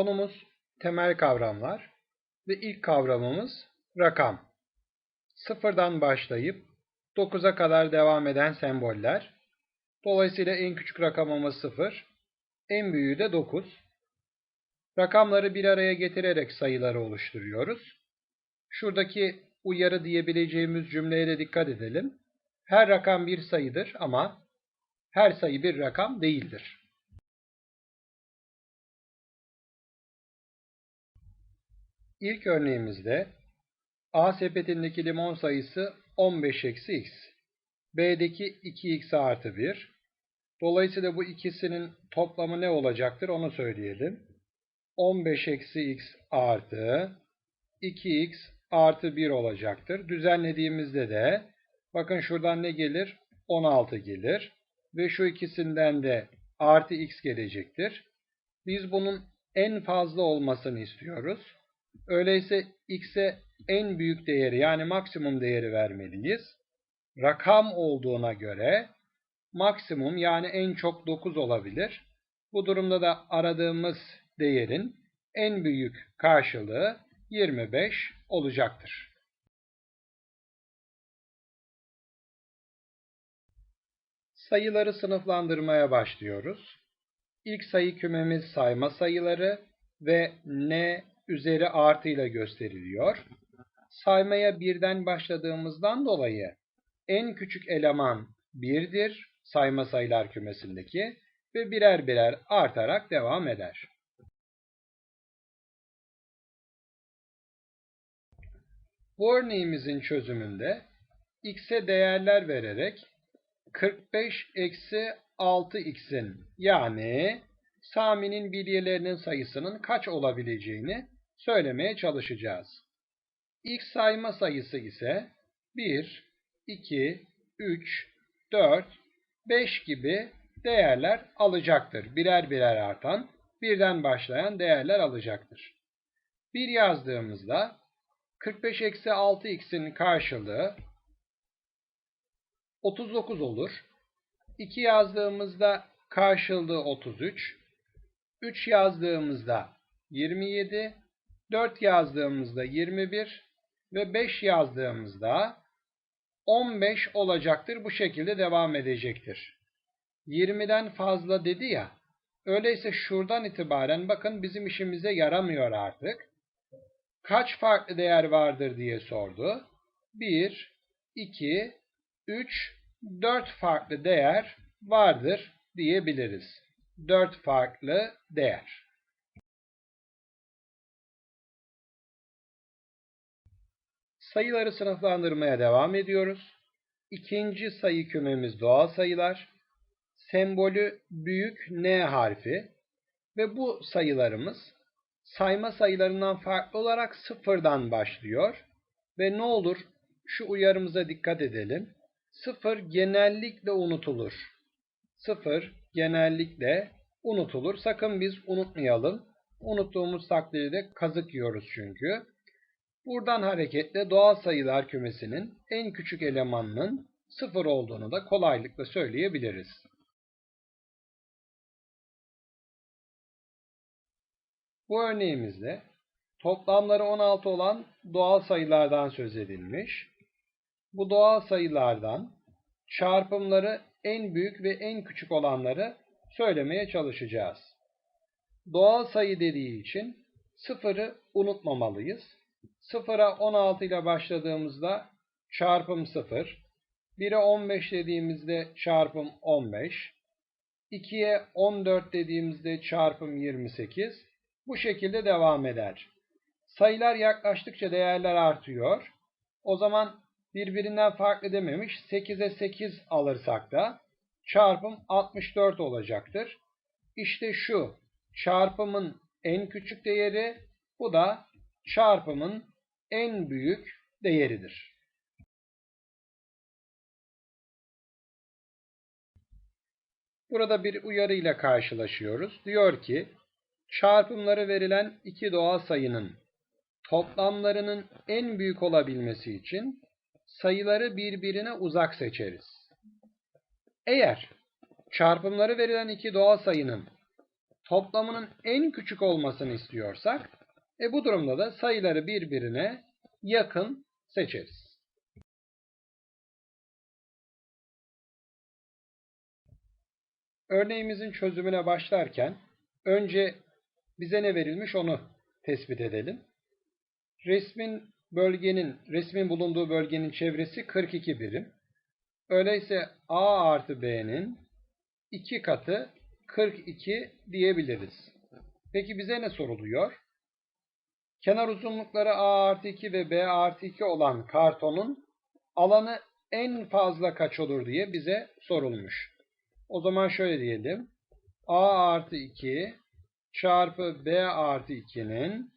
Konumuz temel kavramlar ve ilk kavramımız rakam. Sıfırdan başlayıp 9'a kadar devam eden semboller. Dolayısıyla en küçük rakamımız 0, en büyüğü de 9. Rakamları bir araya getirerek sayıları oluşturuyoruz. Şuradaki uyarı diyebileceğimiz cümleye de dikkat edelim. Her rakam bir sayıdır ama her sayı bir rakam değildir. İlk örneğimizde A sepetindeki limon sayısı 15 eksi x. B'deki 2x artı 1. Dolayısıyla bu ikisinin toplamı ne olacaktır onu söyleyelim. 15 eksi x artı 2x artı 1 olacaktır. Düzenlediğimizde de bakın şuradan ne gelir? 16 gelir. Ve şu ikisinden de artı x gelecektir. Biz bunun en fazla olmasını istiyoruz. Öyleyse x'e en büyük değeri yani maksimum değeri vermeliyiz. Rakam olduğuna göre maksimum yani en çok 9 olabilir. Bu durumda da aradığımız değerin en büyük karşılığı 25 olacaktır. Sayıları sınıflandırmaya başlıyoruz. İlk sayı kümemiz sayma sayıları ve n üzeri artı ile gösteriliyor. Saymaya birden başladığımızdan dolayı en küçük eleman 1'dir sayma sayılar kümesindeki ve birer birer artarak devam eder. Bu örneğimizin çözümünde x'e değerler vererek 45 eksi 6x'in yani Sami'nin bilyelerinin sayısının kaç olabileceğini söylemeye çalışacağız. İlk sayma sayısı ise 1, 2, 3, 4, 5 gibi değerler alacaktır. Birer birer artan, birden başlayan değerler alacaktır. 1 yazdığımızda 45 eksi 6x'in karşılığı 39 olur. 2 yazdığımızda karşılığı 33. 3 yazdığımızda 27. 4 yazdığımızda 21 ve 5 yazdığımızda 15 olacaktır. Bu şekilde devam edecektir. 20'den fazla dedi ya. Öyleyse şuradan itibaren bakın bizim işimize yaramıyor artık. Kaç farklı değer vardır diye sordu. 1, 2, 3, 4 farklı değer vardır diyebiliriz. 4 farklı değer. Sayıları sınıflandırmaya devam ediyoruz. İkinci sayı kümemiz doğal sayılar. Sembolü büyük N harfi ve bu sayılarımız sayma sayılarından farklı olarak sıfırdan başlıyor. Ve ne olur şu uyarımıza dikkat edelim. Sıfır genellikle unutulur. Sıfır genellikle unutulur. Sakın biz unutmayalım. Unuttuğumuz takdirde kazık yiyoruz çünkü. Buradan hareketle doğal sayılar kümesinin en küçük elemanının sıfır olduğunu da kolaylıkla söyleyebiliriz. Bu örneğimizde toplamları 16 olan doğal sayılardan söz edilmiş. Bu doğal sayılardan çarpımları en büyük ve en küçük olanları söylemeye çalışacağız. Doğal sayı dediği için sıfırı unutmamalıyız. Sıfıra 16 ile başladığımızda çarpım 0. 1'e 15 dediğimizde çarpım 15. 2'ye 14 dediğimizde çarpım 28. Bu şekilde devam eder. Sayılar yaklaştıkça değerler artıyor. O zaman birbirinden farklı dememiş. 8'e 8 alırsak da çarpım 64 olacaktır. İşte şu çarpımın en küçük değeri bu da çarpımın en büyük değeridir. Burada bir uyarı ile karşılaşıyoruz. Diyor ki çarpımları verilen iki doğal sayının toplamlarının en büyük olabilmesi için sayıları birbirine uzak seçeriz. Eğer çarpımları verilen iki doğal sayının toplamının en küçük olmasını istiyorsak, e bu durumda da sayıları birbirine yakın seçeriz. Örneğimizin çözümüne başlarken önce bize ne verilmiş onu tespit edelim. Resmin bölgenin, resmin bulunduğu bölgenin çevresi 42 birim. Öyleyse A artı B'nin 2 katı 42 diyebiliriz. Peki bize ne soruluyor? Kenar uzunlukları A artı 2 ve B artı 2 olan kartonun alanı en fazla kaç olur diye bize sorulmuş. O zaman şöyle diyelim. A artı 2 çarpı B artı 2'nin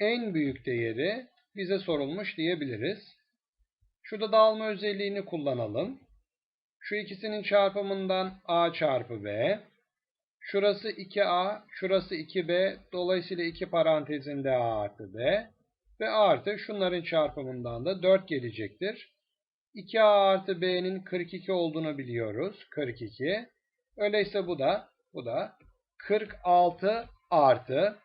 en büyük değeri bize sorulmuş diyebiliriz. Şurada dağılma özelliğini kullanalım. Şu ikisinin çarpımından A çarpı B. Şurası 2A, şurası 2B. Dolayısıyla iki parantezinde A artı B. Ve artı şunların çarpımından da 4 gelecektir. 2A artı B'nin 42 olduğunu biliyoruz. 42. Öyleyse bu da bu da 46 artı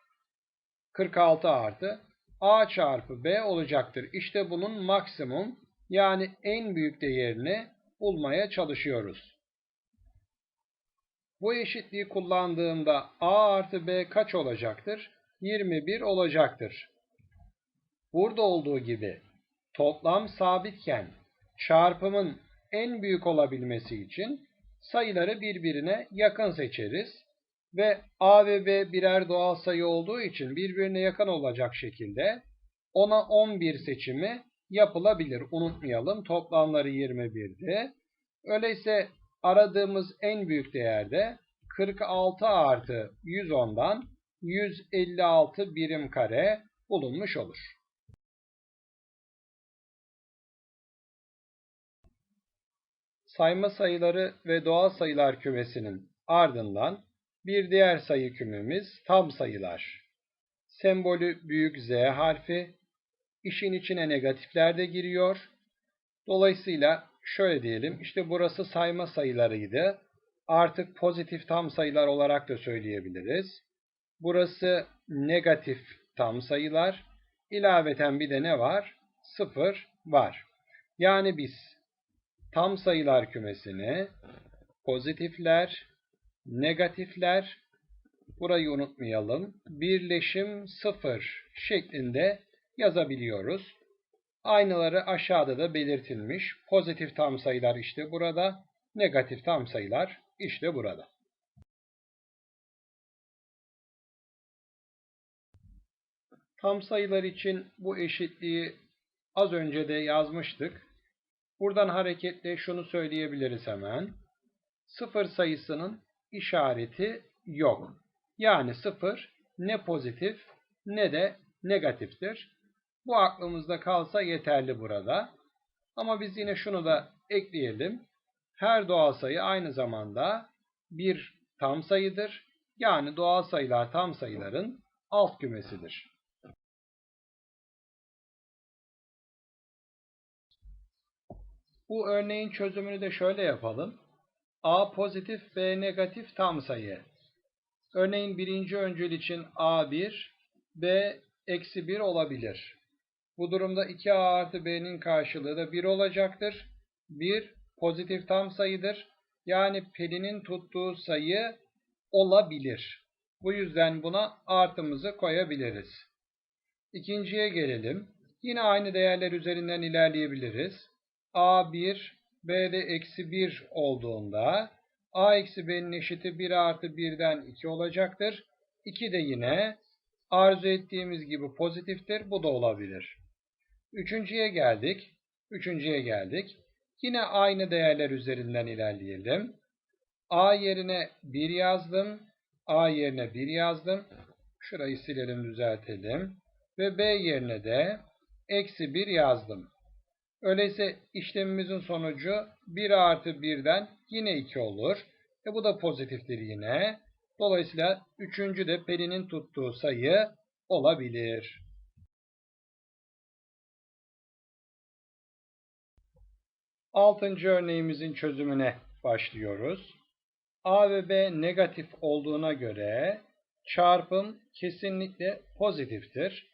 46 artı A çarpı B olacaktır. İşte bunun maksimum yani en büyük değerini bulmaya çalışıyoruz. Bu eşitliği kullandığımda A artı B kaç olacaktır? 21 olacaktır. Burada olduğu gibi toplam sabitken çarpımın en büyük olabilmesi için sayıları birbirine yakın seçeriz. Ve A ve B birer doğal sayı olduğu için birbirine yakın olacak şekilde ona 11 seçimi yapılabilir. Unutmayalım toplamları 21'di. Öyleyse aradığımız en büyük değerde 46 artı 110'dan 156 birim kare bulunmuş olur. Sayma sayıları ve doğal sayılar kümesinin ardından bir diğer sayı kümemiz tam sayılar. Sembolü büyük Z harfi. İşin içine negatifler de giriyor. Dolayısıyla şöyle diyelim. işte burası sayma sayılarıydı. Artık pozitif tam sayılar olarak da söyleyebiliriz. Burası negatif tam sayılar. İlaveten bir de ne var? Sıfır var. Yani biz tam sayılar kümesini pozitifler, negatifler, burayı unutmayalım, birleşim sıfır şeklinde yazabiliyoruz. Aynıları aşağıda da belirtilmiş. Pozitif tam sayılar işte burada, negatif tam sayılar işte burada. Tam sayılar için bu eşitliği az önce de yazmıştık. Buradan hareketle şunu söyleyebiliriz hemen. Sıfır sayısının işareti yok. Yani sıfır ne pozitif ne de negatiftir. Bu aklımızda kalsa yeterli burada. Ama biz yine şunu da ekleyelim. Her doğal sayı aynı zamanda bir tam sayıdır. Yani doğal sayılar tam sayıların alt kümesidir. Bu örneğin çözümünü de şöyle yapalım. A pozitif, B negatif tam sayı. Örneğin birinci öncül için A1, B eksi 1 olabilir. Bu durumda 2A artı B'nin karşılığı da 1 olacaktır. 1 pozitif tam sayıdır. Yani Pelin'in tuttuğu sayı olabilir. Bu yüzden buna artımızı koyabiliriz. İkinciye gelelim. Yine aynı değerler üzerinden ilerleyebiliriz. A1 B'de eksi 1 olduğunda A eksi B'nin eşiti 1 artı 1'den 2 olacaktır. 2 de yine arzu ettiğimiz gibi pozitiftir. Bu da olabilir. Üçüncüye geldik. Üçüncüye geldik. Yine aynı değerler üzerinden ilerleyelim. A yerine 1 yazdım. A yerine 1 yazdım. Şurayı silelim düzeltelim. Ve B yerine de eksi 1 yazdım. Öyleyse işlemimizin sonucu 1 artı 1'den yine 2 olur. E bu da pozitiftir yine. Dolayısıyla üçüncü de Pelin'in tuttuğu sayı olabilir. Altıncı örneğimizin çözümüne başlıyoruz. A ve B negatif olduğuna göre çarpım kesinlikle pozitiftir.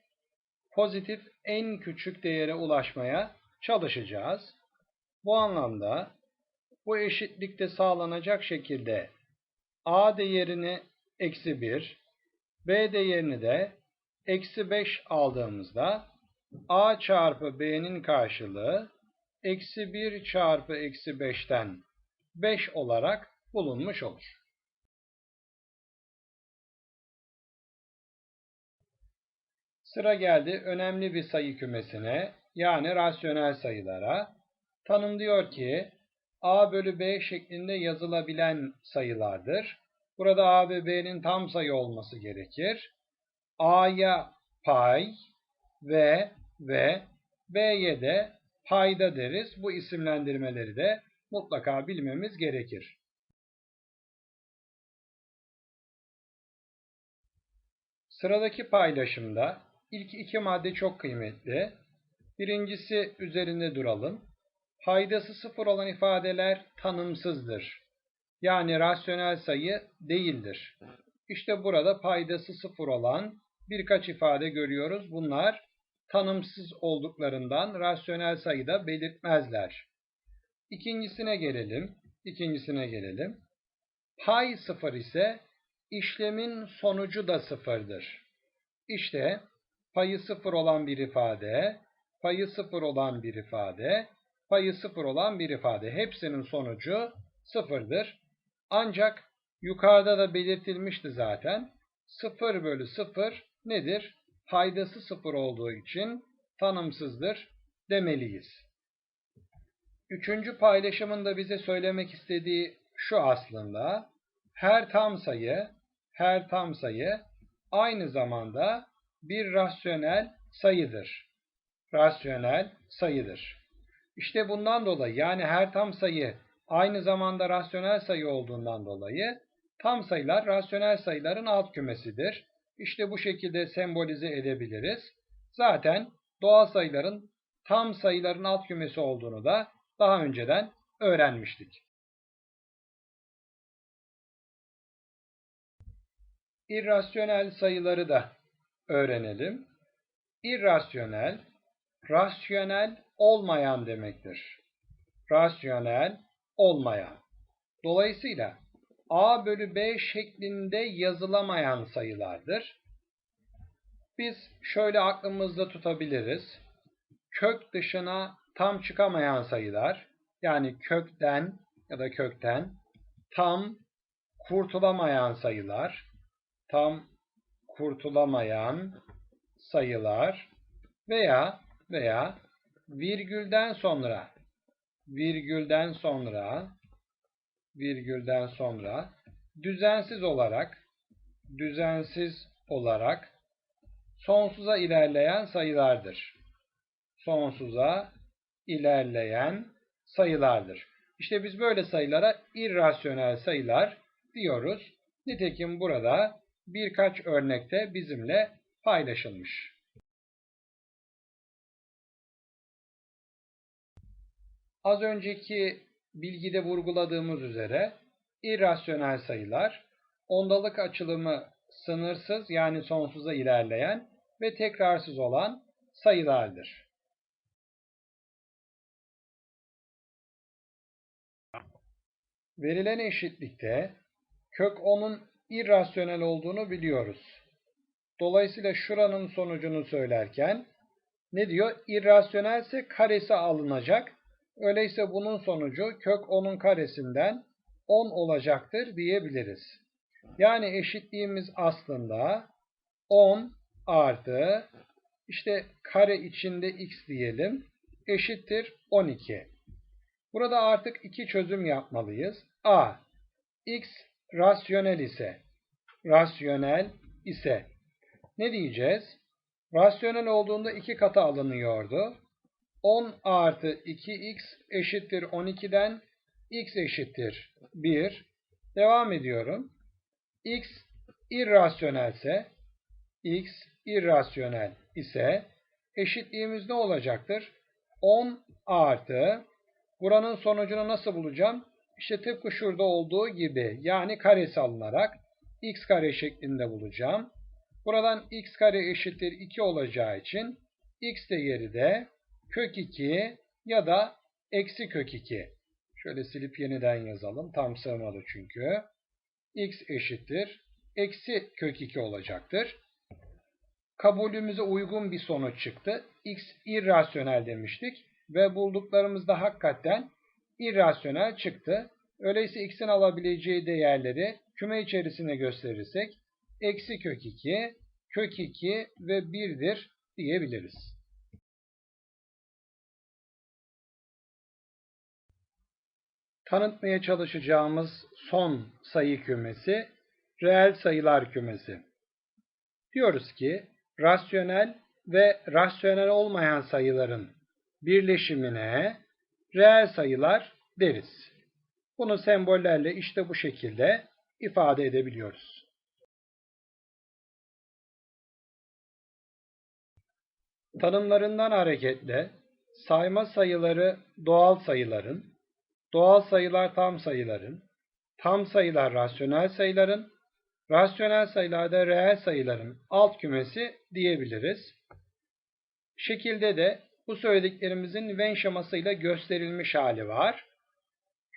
Pozitif en küçük değere ulaşmaya çalışacağız. Bu anlamda bu eşitlikte sağlanacak şekilde a değerini eksi 1, b değerini de eksi 5 aldığımızda a çarpı b'nin karşılığı eksi 1 çarpı eksi 5'ten 5 olarak bulunmuş olur. Sıra geldi önemli bir sayı kümesine yani rasyonel sayılara. Tanım diyor ki a bölü b şeklinde yazılabilen sayılardır. Burada a ve b'nin tam sayı olması gerekir. a'ya pay ve ve b'ye de payda deriz. Bu isimlendirmeleri de mutlaka bilmemiz gerekir. Sıradaki paylaşımda ilk iki madde çok kıymetli. Birincisi üzerinde duralım. Paydası sıfır olan ifadeler tanımsızdır. Yani rasyonel sayı değildir. İşte burada paydası sıfır olan birkaç ifade görüyoruz. Bunlar tanımsız olduklarından rasyonel sayıda belirtmezler. İkincisine gelelim. İkincisine gelelim. Pay sıfır ise işlemin sonucu da sıfırdır. İşte payı sıfır olan bir ifade, payı sıfır olan bir ifade, payı sıfır olan bir ifade. Hepsinin sonucu sıfırdır. Ancak yukarıda da belirtilmişti zaten. Sıfır bölü sıfır nedir? Paydası sıfır olduğu için tanımsızdır demeliyiz. Üçüncü paylaşımında bize söylemek istediği şu aslında. Her tam sayı, her tam sayı aynı zamanda bir rasyonel sayıdır. Rasyonel sayıdır. İşte bundan dolayı yani her tam sayı aynı zamanda rasyonel sayı olduğundan dolayı tam sayılar rasyonel sayıların alt kümesidir. İşte bu şekilde sembolize edebiliriz. Zaten doğal sayıların tam sayıların alt kümesi olduğunu da daha önceden öğrenmiştik. İrrasyonel sayıları da öğrenelim. İrrasyonel, rasyonel olmayan demektir. Rasyonel olmayan. Dolayısıyla a bölü b şeklinde yazılamayan sayılardır. Biz şöyle aklımızda tutabiliriz. Kök dışına tam çıkamayan sayılar, yani kökten ya da kökten tam kurtulamayan sayılar, tam kurtulamayan sayılar veya veya virgülden sonra virgülden sonra virgülden sonra düzensiz olarak düzensiz olarak sonsuza ilerleyen sayılardır. Sonsuza ilerleyen sayılardır. İşte biz böyle sayılara irrasyonel sayılar diyoruz. Nitekim burada birkaç örnekte bizimle paylaşılmış. Az önceki bilgide vurguladığımız üzere irrasyonel sayılar ondalık açılımı sınırsız yani sonsuza ilerleyen ve tekrarsız olan sayılardır. Verilen eşitlikte kök 10'un irrasyonel olduğunu biliyoruz. Dolayısıyla şuranın sonucunu söylerken ne diyor? İrrasyonelse karesi alınacak. Öyleyse bunun sonucu kök 10'un karesinden 10 olacaktır diyebiliriz. Yani eşitliğimiz aslında 10 artı işte kare içinde x diyelim eşittir 12. Burada artık iki çözüm yapmalıyız. A. x rasyonel ise rasyonel ise ne diyeceğiz? Rasyonel olduğunda iki katı alınıyordu. 10 artı 2x eşittir 12'den x eşittir 1. Devam ediyorum. x irrasyonelse x irrasyonel ise eşitliğimiz ne olacaktır? 10 artı buranın sonucunu nasıl bulacağım? İşte tıpkı şurada olduğu gibi yani karesi alınarak x kare şeklinde bulacağım. Buradan x kare eşittir 2 olacağı için x değeri de kök 2 ya da eksi kök 2. Şöyle silip yeniden yazalım. Tam sığmadı çünkü. x eşittir. Eksi kök 2 olacaktır. Kabulümüze uygun bir sonuç çıktı. x irrasyonel demiştik. Ve bulduklarımız da hakikaten irrasyonel çıktı. Öyleyse x'in alabileceği değerleri küme içerisine gösterirsek eksi kök 2, kök 2 ve 1'dir diyebiliriz. Tanıtmaya çalışacağımız son sayı kümesi reel sayılar kümesi. Diyoruz ki rasyonel ve rasyonel olmayan sayıların birleşimine reel sayılar deriz. Bunu sembollerle işte bu şekilde ifade edebiliyoruz. Tanımlarından hareketle sayma sayıları doğal sayıların, doğal sayılar tam sayıların, tam sayılar rasyonel sayıların, rasyonel sayılar da reel sayıların alt kümesi diyebiliriz. Şekilde de bu söylediklerimizin Venn şemasıyla gösterilmiş hali var.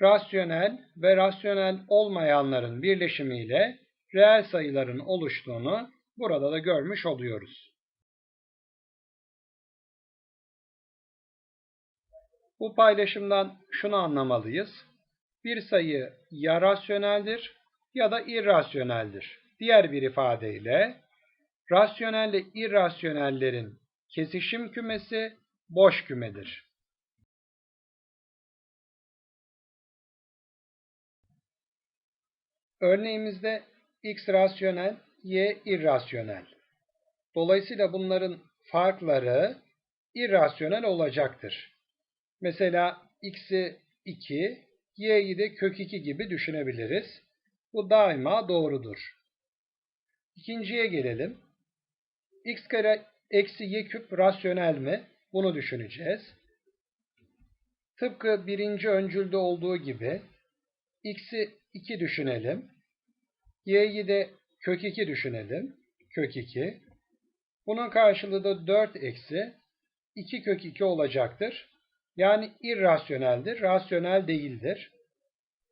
Rasyonel ve rasyonel olmayanların birleşimiyle reel sayıların oluştuğunu burada da görmüş oluyoruz. Bu paylaşımdan şunu anlamalıyız. Bir sayı ya rasyoneldir ya da irrasyoneldir. Diğer bir ifadeyle rasyonelle irrasyonellerin kesişim kümesi boş kümedir. Örneğimizde x rasyonel, y irrasyonel. Dolayısıyla bunların farkları irrasyonel olacaktır. Mesela x'i 2, y'yi de kök 2 gibi düşünebiliriz. Bu daima doğrudur. İkinciye gelelim. x kare eksi y küp rasyonel mi? Bunu düşüneceğiz. Tıpkı birinci öncülde olduğu gibi x'i 2 düşünelim. y'yi de kök 2 düşünelim. Kök 2. Bunun karşılığı da 4 eksi 2 kök 2 olacaktır. Yani irrasyoneldir, rasyonel değildir.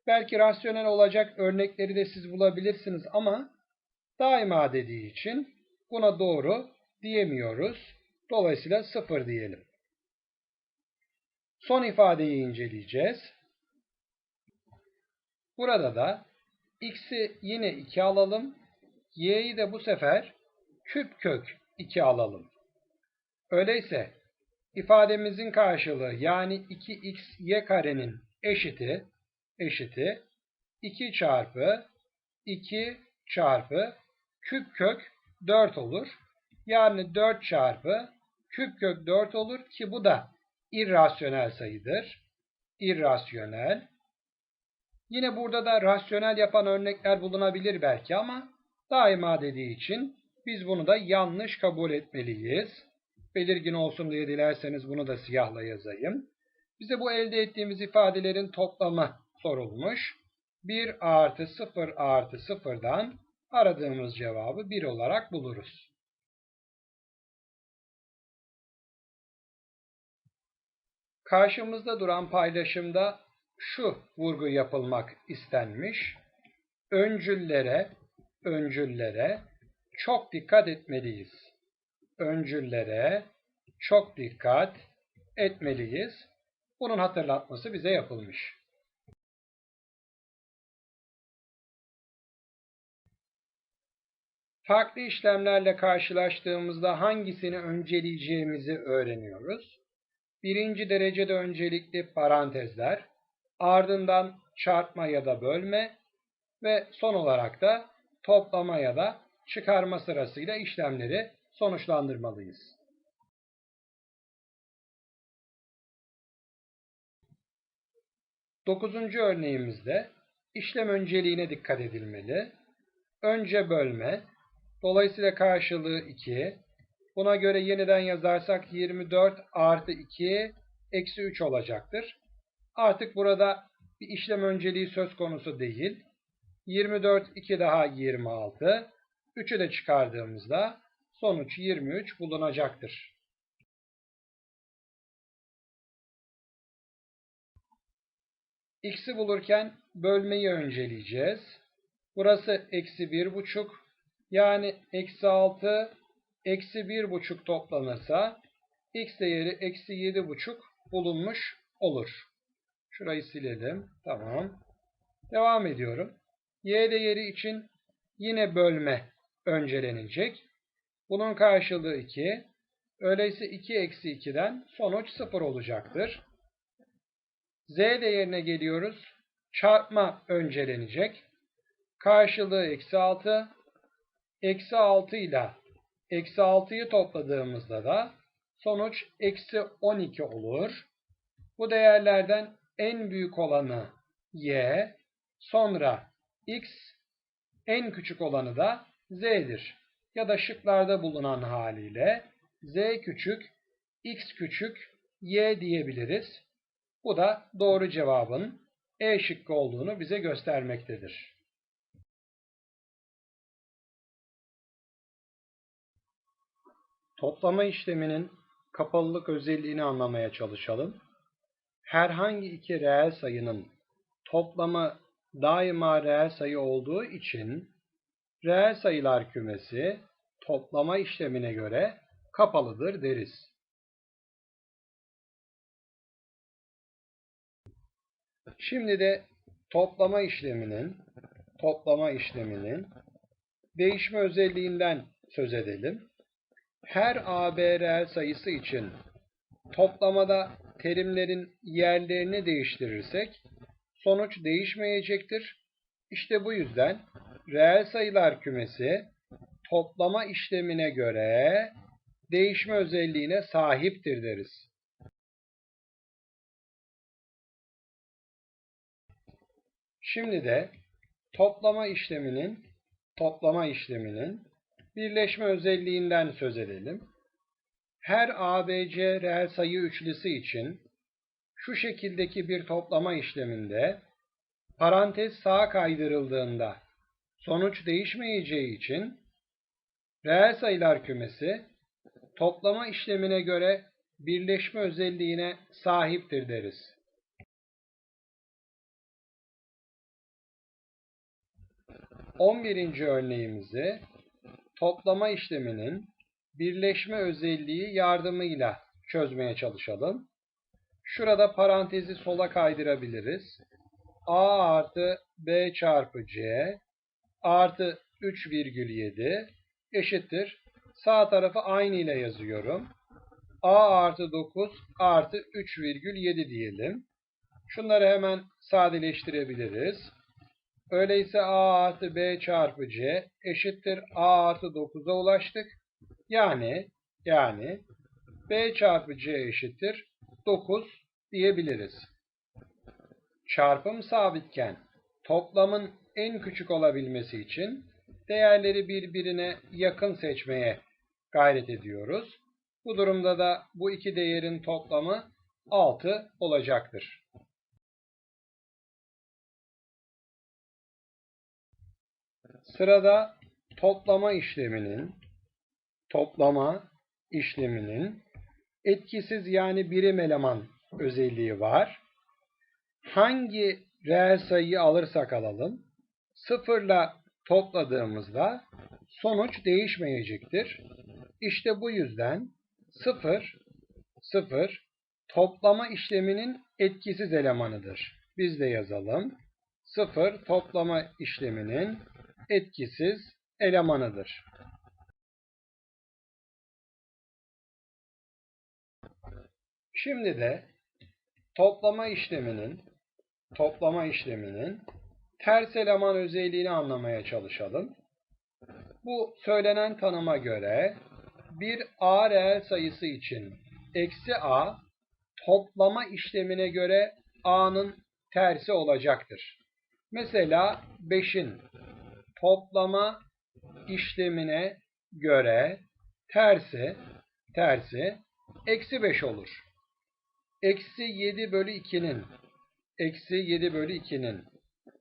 Belki rasyonel olacak örnekleri de siz bulabilirsiniz ama daima dediği için buna doğru diyemiyoruz. Dolayısıyla sıfır diyelim. Son ifadeyi inceleyeceğiz. Burada da x'i yine 2 alalım. y'yi de bu sefer küp kök 2 alalım. Öyleyse ifademizin karşılığı yani 2x y karenin eşiti eşiti 2 çarpı 2 çarpı küp kök 4 olur. Yani 4 çarpı küp kök 4 olur ki bu da irrasyonel sayıdır. İrrasyonel. Yine burada da rasyonel yapan örnekler bulunabilir belki ama daima dediği için biz bunu da yanlış kabul etmeliyiz. Belirgin olsun diye dilerseniz bunu da siyahla yazayım. Bize bu elde ettiğimiz ifadelerin toplamı sorulmuş. 1 artı 0 artı 0'dan aradığımız cevabı 1 olarak buluruz. Karşımızda duran paylaşımda şu vurgu yapılmak istenmiş. Öncüllere, öncüllere çok dikkat etmeliyiz. Öncüllere çok dikkat etmeliyiz. Bunun hatırlatması bize yapılmış. Farklı işlemlerle karşılaştığımızda hangisini önceleyeceğimizi öğreniyoruz. Birinci derecede öncelikli parantezler, ardından çarpma ya da bölme ve son olarak da toplama ya da çıkarma sırasıyla işlemleri sonuçlandırmalıyız. Dokuzuncu örneğimizde işlem önceliğine dikkat edilmeli. Önce bölme, dolayısıyla karşılığı 2. Buna göre yeniden yazarsak 24 artı 2 eksi 3 olacaktır. Artık burada bir işlem önceliği söz konusu değil. 24, 2 daha 26. 3'ü de çıkardığımızda sonuç 23 bulunacaktır. X'i bulurken bölmeyi önceleyeceğiz. Burası eksi 1,5 yani eksi 6 eksi 1,5 toplanırsa x değeri eksi 7,5 bulunmuş olur. Şurayı silelim. Tamam. Devam ediyorum. Y değeri için yine bölme öncelenecek. Bunun karşılığı 2. Öyleyse 2 eksi 2'den sonuç 0 olacaktır. Z değerine geliyoruz. Çarpma öncelenecek. Karşılığı eksi 6. Eksi 6 ile eksi 6'yı topladığımızda da sonuç eksi 12 olur. Bu değerlerden en büyük olanı y, sonra x, en küçük olanı da z'dir. Ya da şıklarda bulunan haliyle z küçük, x küçük, y diyebiliriz. Bu da doğru cevabın E şıkkı olduğunu bize göstermektedir. Toplama işleminin kapalılık özelliğini anlamaya çalışalım. Herhangi iki reel sayının toplamı daima reel sayı olduğu için reel sayılar kümesi toplama işlemine göre kapalıdır deriz. Şimdi de toplama işleminin toplama işleminin değişme özelliğinden söz edelim. Her AB reel sayısı için toplamada terimlerin yerlerini değiştirirsek sonuç değişmeyecektir. İşte bu yüzden reel sayılar kümesi toplama işlemine göre değişme özelliğine sahiptir deriz. Şimdi de toplama işleminin toplama işleminin birleşme özelliğinden söz edelim. Her ABC reel sayı üçlüsü için şu şekildeki bir toplama işleminde parantez sağa kaydırıldığında sonuç değişmeyeceği için reel sayılar kümesi toplama işlemine göre birleşme özelliğine sahiptir deriz. On birinci örneğimizi toplama işleminin birleşme özelliği yardımıyla çözmeye çalışalım. Şurada parantezi sola kaydırabiliriz. A artı B çarpı C artı 3,7 eşittir. Sağ tarafı aynı ile yazıyorum. A artı 9 artı 3,7 diyelim. Şunları hemen sadeleştirebiliriz. Öyleyse A artı B çarpı C eşittir A artı 9'a ulaştık. Yani yani B çarpı C eşittir 9 diyebiliriz. Çarpım sabitken toplamın en küçük olabilmesi için değerleri birbirine yakın seçmeye gayret ediyoruz. Bu durumda da bu iki değerin toplamı 6 olacaktır. Sırada toplama işleminin toplama işleminin etkisiz yani birim eleman özelliği var. Hangi reel sayıyı alırsak alalım sıfırla topladığımızda sonuç değişmeyecektir. İşte bu yüzden sıfır, sıfır toplama işleminin etkisiz elemanıdır. Biz de yazalım. Sıfır toplama işleminin etkisiz elemanıdır. Şimdi de toplama işleminin toplama işleminin ters eleman özelliğini anlamaya çalışalım. Bu söylenen tanıma göre bir A reel sayısı için eksi A toplama işlemine göre A'nın tersi olacaktır. Mesela 5'in toplama işlemine göre tersi tersi eksi 5 olur. Eksi 7 bölü 2'nin eksi 7 bölü 2'nin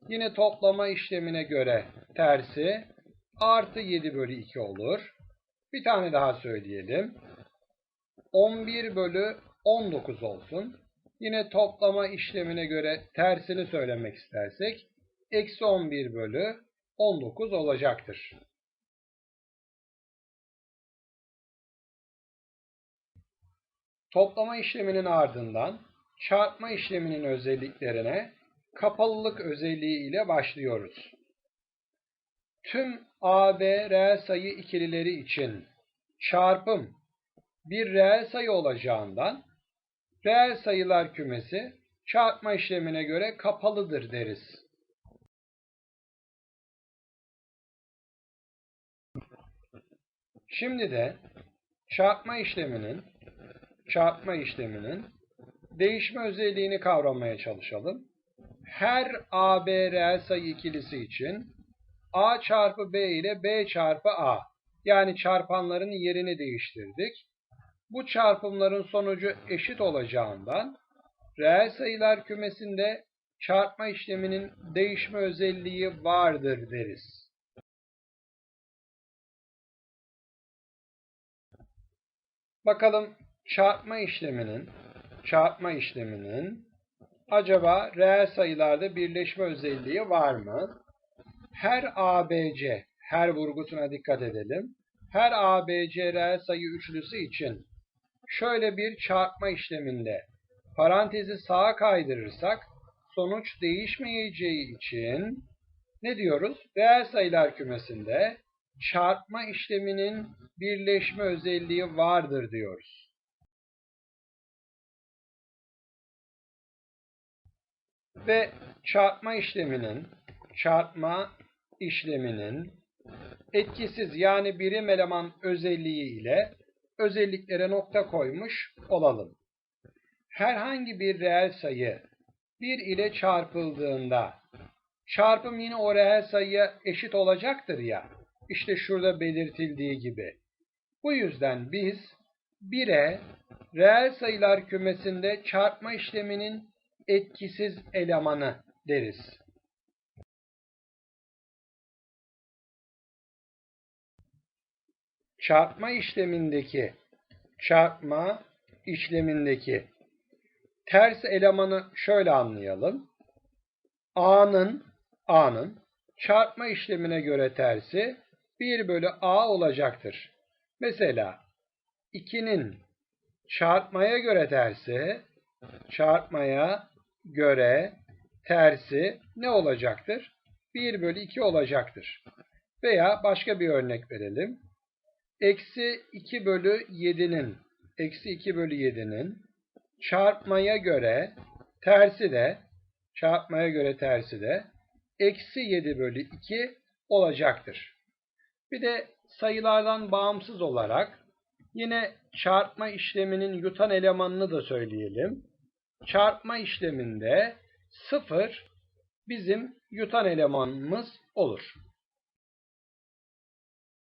Yine toplama işlemine göre tersi artı 7 bölü 2 olur. Bir tane daha söyleyelim. 11 bölü 19 olsun. Yine toplama işlemine göre tersini söylemek istersek eksi 11 bölü 19 olacaktır. Toplama işleminin ardından çarpma işleminin özelliklerine kapalılık özelliği ile başlıyoruz. Tüm A, B reel sayı ikilileri için çarpım bir reel sayı olacağından reel sayılar kümesi çarpma işlemine göre kapalıdır deriz. Şimdi de çarpma işleminin çarpma işleminin değişme özelliğini kavramaya çalışalım. Her AB reel sayı ikilisi için A çarpı B ile B çarpı A yani çarpanların yerini değiştirdik. Bu çarpımların sonucu eşit olacağından reel sayılar kümesinde çarpma işleminin değişme özelliği vardır deriz. Bakalım çarpma işleminin çarpma işleminin acaba reel sayılarda birleşme özelliği var mı? Her ABC, her vurgusuna dikkat edelim. Her ABC reel sayı üçlüsü için şöyle bir çarpma işleminde parantezi sağa kaydırırsak sonuç değişmeyeceği için ne diyoruz? Reel sayılar kümesinde çarpma işleminin birleşme özelliği vardır diyoruz. Ve çarpma işleminin çarpma işleminin etkisiz yani birim eleman özelliği ile özelliklere nokta koymuş olalım. Herhangi bir reel sayı 1 ile çarpıldığında çarpım yine o reel sayıya eşit olacaktır ya. İşte şurada belirtildiği gibi. Bu yüzden biz 1'e reel sayılar kümesinde çarpma işleminin etkisiz elemanı deriz. Çarpma işlemindeki çarpma işlemindeki ters elemanı şöyle anlayalım. A'nın A'nın çarpma işlemine göre tersi 1 bölü A olacaktır. Mesela 2'nin çarpmaya göre tersi çarpmaya göre tersi ne olacaktır? 1 bölü 2 olacaktır. Veya başka bir örnek verelim. Eksi 2 bölü 7'nin eksi 2 bölü 7'nin çarpmaya göre tersi de çarpmaya göre tersi de eksi 7 bölü 2 olacaktır. Bir de sayılardan bağımsız olarak yine çarpma işleminin yutan elemanını da söyleyelim. Çarpma işleminde 0 bizim yutan elemanımız olur.